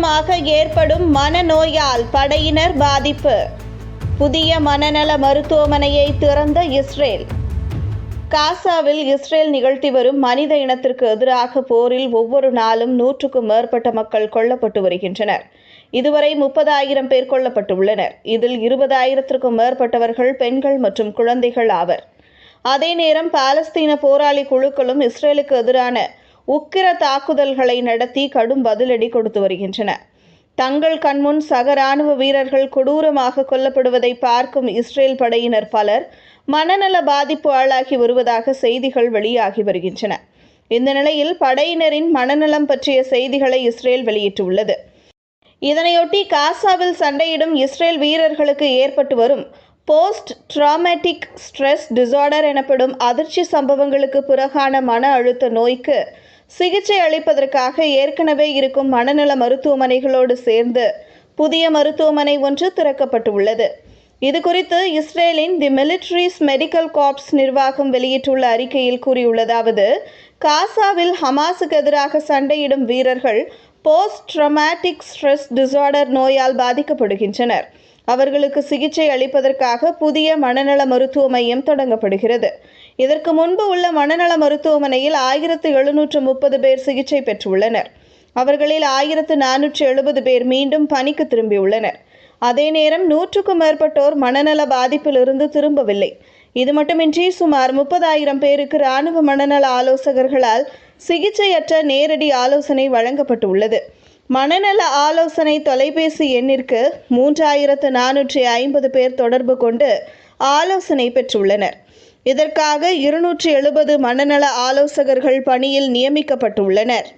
காரணமாக ஏற்படும் மனநோயால் படையினர் பாதிப்பு. புதிய மனநல மருத்துவமனையை திறந்த இஸ்ரேல். காசாவில் இஸ்ரேல் நிகழ்த்தி வரும் மனித இனத்திற்கு எதிராக போரில் ஒவ்வொரு நாளும் நூற்றுக்கும் மேற்பட்ட மக்கள் கொல்லப்பட்டு வருகின்றனர். இதுவரை முப்பதாயிரம் பேர் கொல்லப்பட்டுள்ளனர். இதில் இருபதாயிரத்திற்கும் மேற்பட்டவர்கள் பெண்கள் மற்றும் குழந்தைகள் ஆவர். அதே நேரம் பாலஸ்தீன போராளி குழுக்களும் இஸ்ரேலுக்கு எதிரான உக்கிர தாக்குதல்களை நடத்தி கடும் பதிலடி கொடுத்து வருகின்றன. தங்கள் கண்முன் சக ராணுவ வீரர்கள் கொடூரமாக கொல்லப்படுவதை பார்க்கும் இஸ்ரேல் படையினர் பலர் மனநல பாதிப்பு ஆளாகி வருவதாக செய்திகள் வெளியாகி வருகின்றன. இந்த நிலையில் படையினரின் மனநலம் பற்றிய செய்திகளை இஸ்ரேல் வெளியிட்டுள்ளது. இதனையொட்டி காசாவில் சண்டையிடும் இஸ்ரேல் வீரர்களுக்கு ஏற்பட்டு வரும் போஸ்ட் ட்ராமேட்டிக் ஸ்ட்ரெஸ் டிசார்டர் எனப்படும் அதிர்ச்சி சம்பவங்களுக்கு பிறகான மன அழுத்த நோய்க்கு சிகிச்சை அளிப்பதற்காக ஏற்கனவே இருக்கும் மனநல மருத்துவமனைகளோடு சேர்ந்து புதிய மருத்துவமனை ஒன்று திறக்கப்பட்டுள்ளது. இது குறித்து இஸ்ரேலின் தி மிலிட்ரிஸ் மெடிக்கல் கார்ப்ஸ் நிர்வாகம் வெளியிட்டுள்ள அறிக்கையில் கூறியுள்ளதாவது காசாவில் ஹமாஸுக்கு எதிராக சண்டையிடும் வீரர்கள் போஸ்ட் ட்ரமாட்டிக் ஸ்ட்ரெஸ் டிசார்டர் நோயால் பாதிக்கப்படுகின்றனர். அவர்களுக்கு சிகிச்சை அளிப்பதற்காக புதிய மனநல மருத்துவ மையம் தொடங்கப்படுகிறது. இதற்கு முன்பு உள்ள மனநல மருத்துவமனையில் ஆயிரத்து எழுநூற்று முப்பது பேர் சிகிச்சை பெற்றுள்ளனர். அவர்களில் ஆயிரத்து நானூற்று எழுபது பேர் மீண்டும் பணிக்கு திரும்பியுள்ளனர். அதே நேரம் நூற்றுக்கும் மேற்பட்டோர் மனநல பாதிப்பிலிருந்து திரும்பவில்லை. இது மட்டுமின்றி சுமார் முப்பதாயிரம் பேருக்கு இராணுவ மனநல ஆலோசகர்களால் சிகிச்சையற்ற நேரடி ஆலோசனை வழங்கப்பட்டுள்ளது. மனநல ஆலோசனை தொலைபேசி எண்ணிற்கு மூன்றாயிரத்து நானூற்றி ஐம்பது பேர் தொடர்பு கொண்டு ஆலோசனை பெற்றுள்ளனர். இதற்காக இருநூற்றி எழுபது மனநல ஆலோசகர்கள் பணியில் நியமிக்கப்பட்டுள்ளனர்.